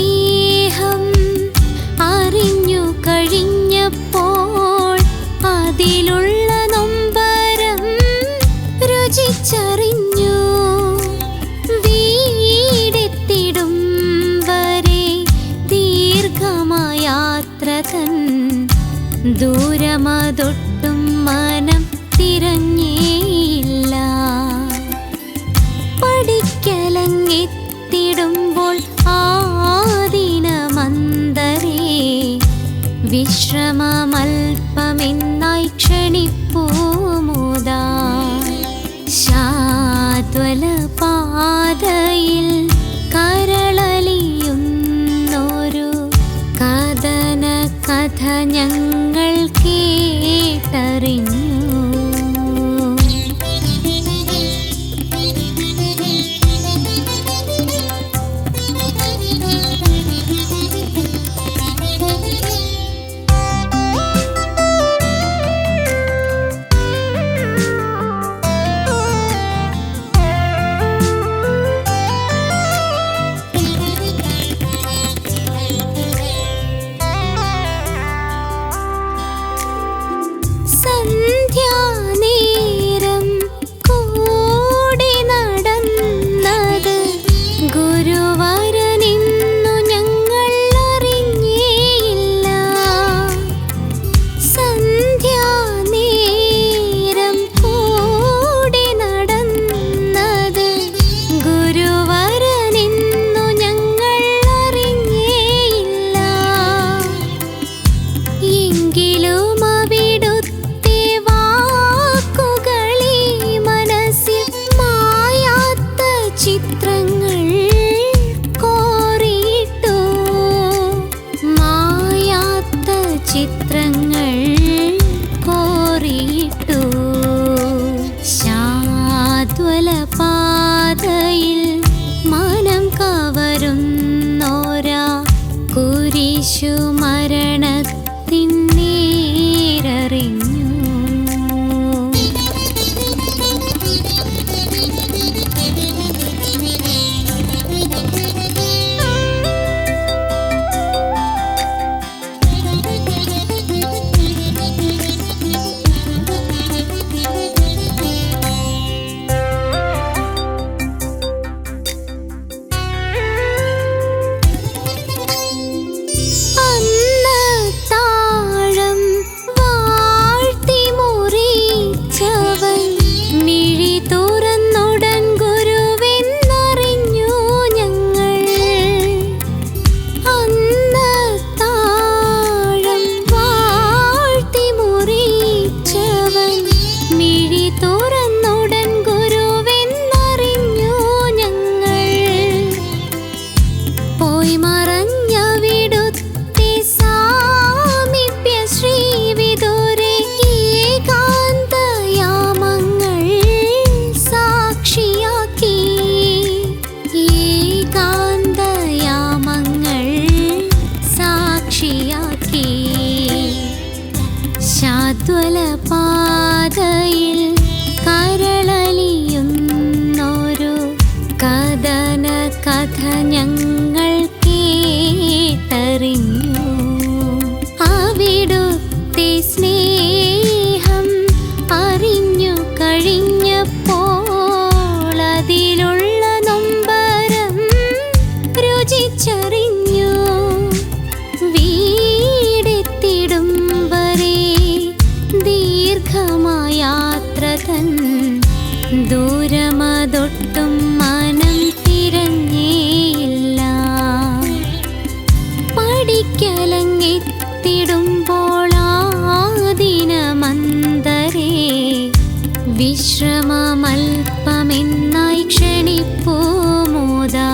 സ്നേഹം അറിഞ്ഞു കഴിഞ്ഞപ്പോൾ അതിലുള്ള നൊമ്പരം രുചിച്ചറിഞ്ഞു. വീടെത്തിടും വരെ ദീർഘമായാത്ര തൻ ദൂരമതൊട്ടും മനം തിരഞ്ഞേയില്ല പഠിക്കലങ്ങെത്തിടുമ്പോൾ ആ വിശ്രമമൽപ്പമെന്നായി ക്ഷണിപ്പോമോദാ ശാദ്വലപ്പ ജ്വല കരളലിയുന്നൊരു കഥന കഥ ഞങ്ങൾ കേട്ടറിഞ്ഞു. പരിശ്രമമൽപമെന്നായി ക്ഷണിപ്പോമോദാ.